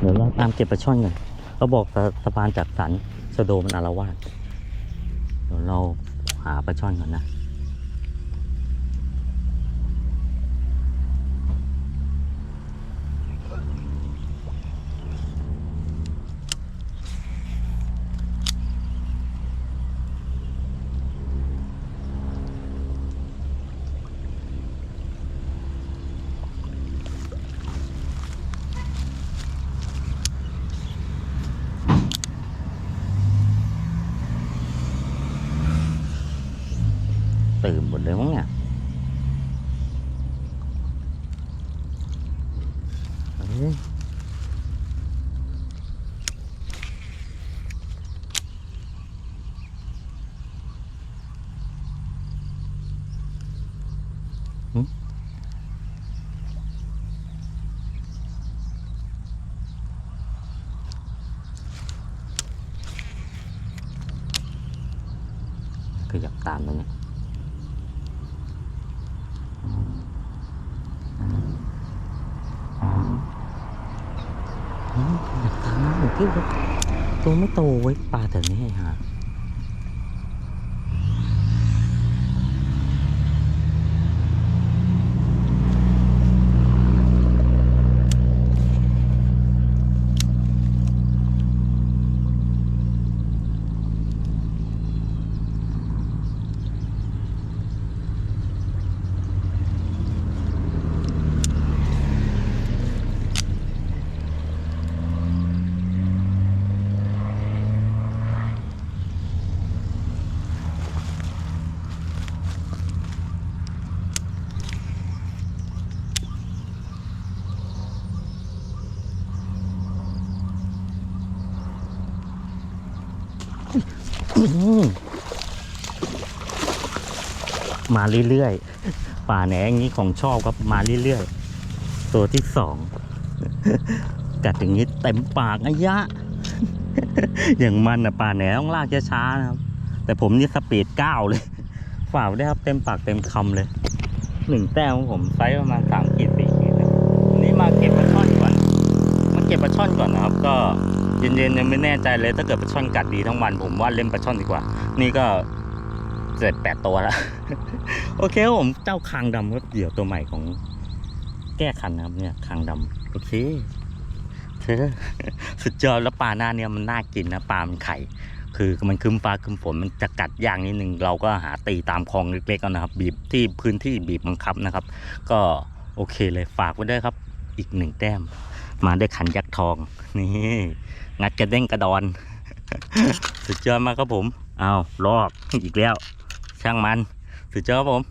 เดี๋ยวเราตามเก็บปลาช่อนกันเขาบอกสะพานจากสันสะโดมันอารวาสเดี๋ยวเราหาปลาช่อนก่อนนะ ตื่นหมดเลยมั้งเนี่ยเอ้ยหึขยับตามตรงนี้ อยากทำมากที่ตัวไม่โตไว้ยปลาแถวนี้ฮะ มาเรื่อยๆ ป่าแหนอย่างนี้ของชอบครับมาเรื่อยๆ ตัวที่สองกัดอย่างนี้เต็มปากอะยะ อย่างมันอะป่าแหนต้องลากช้าๆนะครับ แต่ผมนี่สปีดเก้าเลยฝ่าได้ครับเต็มปากเต็มคำเลยหนึ่งแต้มของผมไซส์ประมาณสามขีดสี่ขีดนะวันนี้มาเก็บปลาช่อนก่อน มาเก็บปลาช่อนก่อนนะครับ ก็ เย็นๆยังไม่แน่ใจเลยถ้าเกิดปลาช่อนกัดดีทั้งวัน ผมว่าเล่นปลาช่อนดีกว่า นี่ก็เจ็ดแปดตัวแล้ว โอเคครับผมเจ้าคางดำครับเดี่ยวตัวใหม่ของแก้คันนะครับเนี่ยคางดำโอเคเธอสุดยอดแล้วปลาหน้าเนี่ยมันน่ากินนะปลามันไข่ คือมันคืมฟ้าคืมฝนมันจะกัดยากนิดนึงเราก็หาตีตามคลองเล็กๆเอานะครับ บีบที่พื้นที่บีบบังคับนะครับ ก็โอเคเลยฝากไว้ด้วยครับ อีกหนึ่งแต้ม มาได้ขันยักษ์ทองนี่ งัดกระเด้งกระดอน สุดยอดมากครับผม เอาลอกอีกแล้ว ช่างมัน สุดยอดครับผม